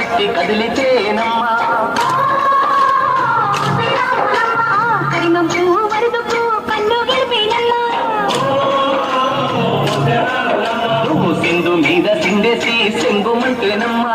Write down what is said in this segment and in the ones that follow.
పెట్టి కదిలితేనమ్మా. నువ్వు సింధు మీద సిండేసి సెంగుమంటేనమ్మా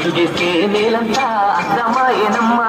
అడుగేస్తే నేలంతా అర్థమాయనమ్మా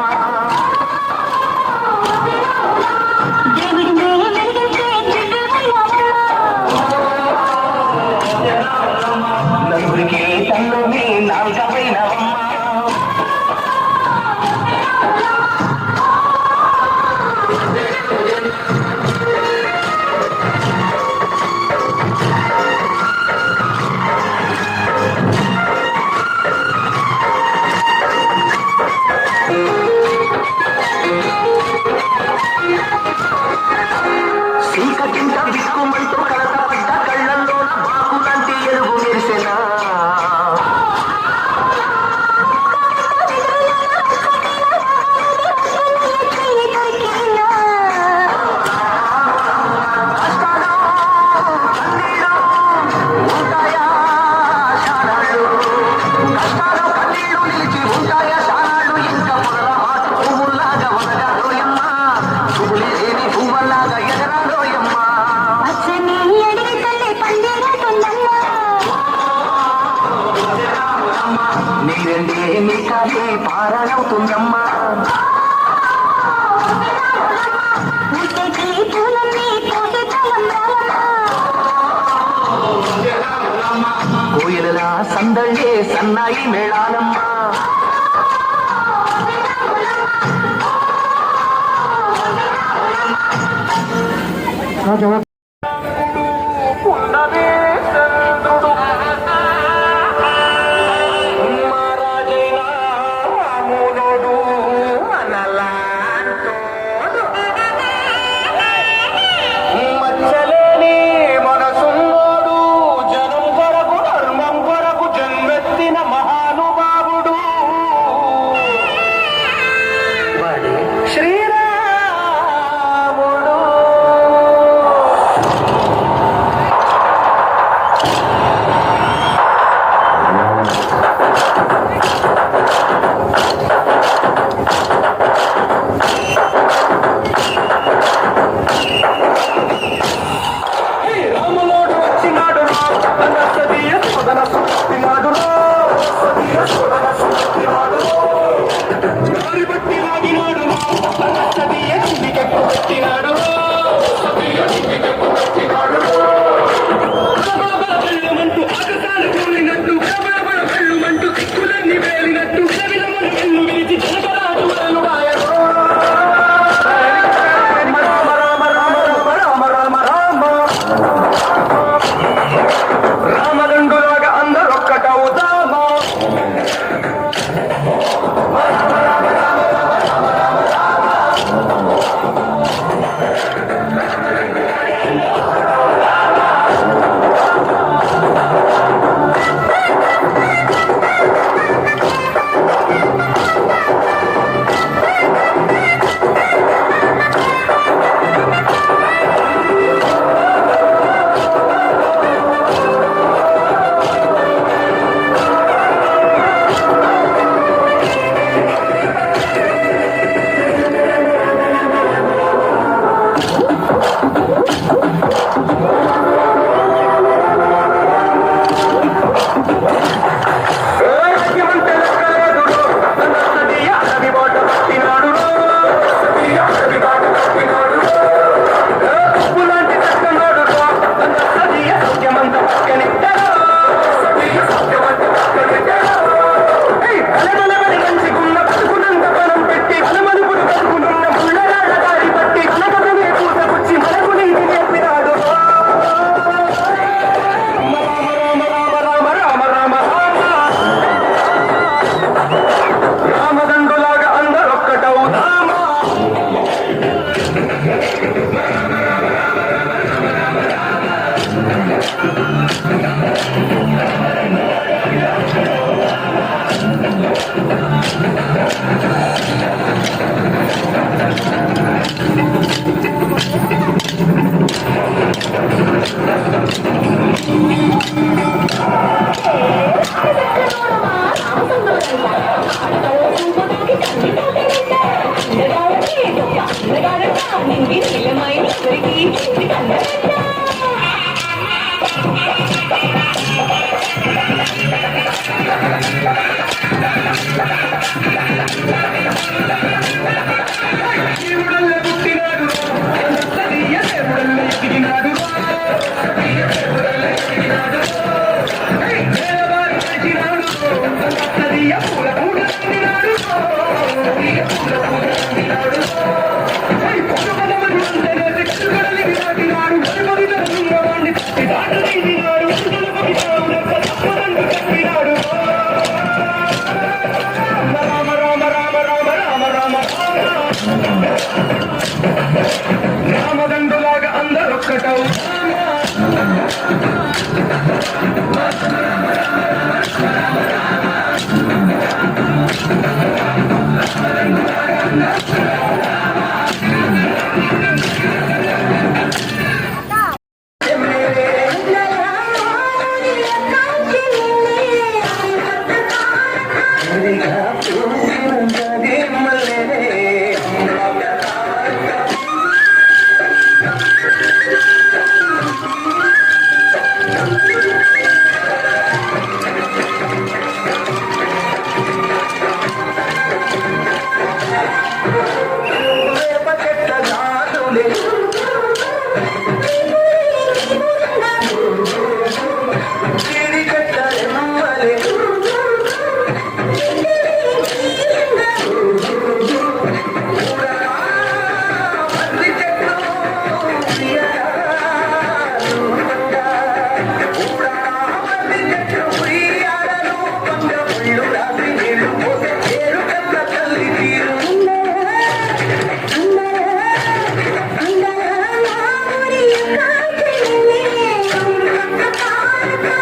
సందళ్ళే సన్నాయి మేళాలమ్మ. రాజా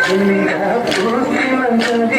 We have to.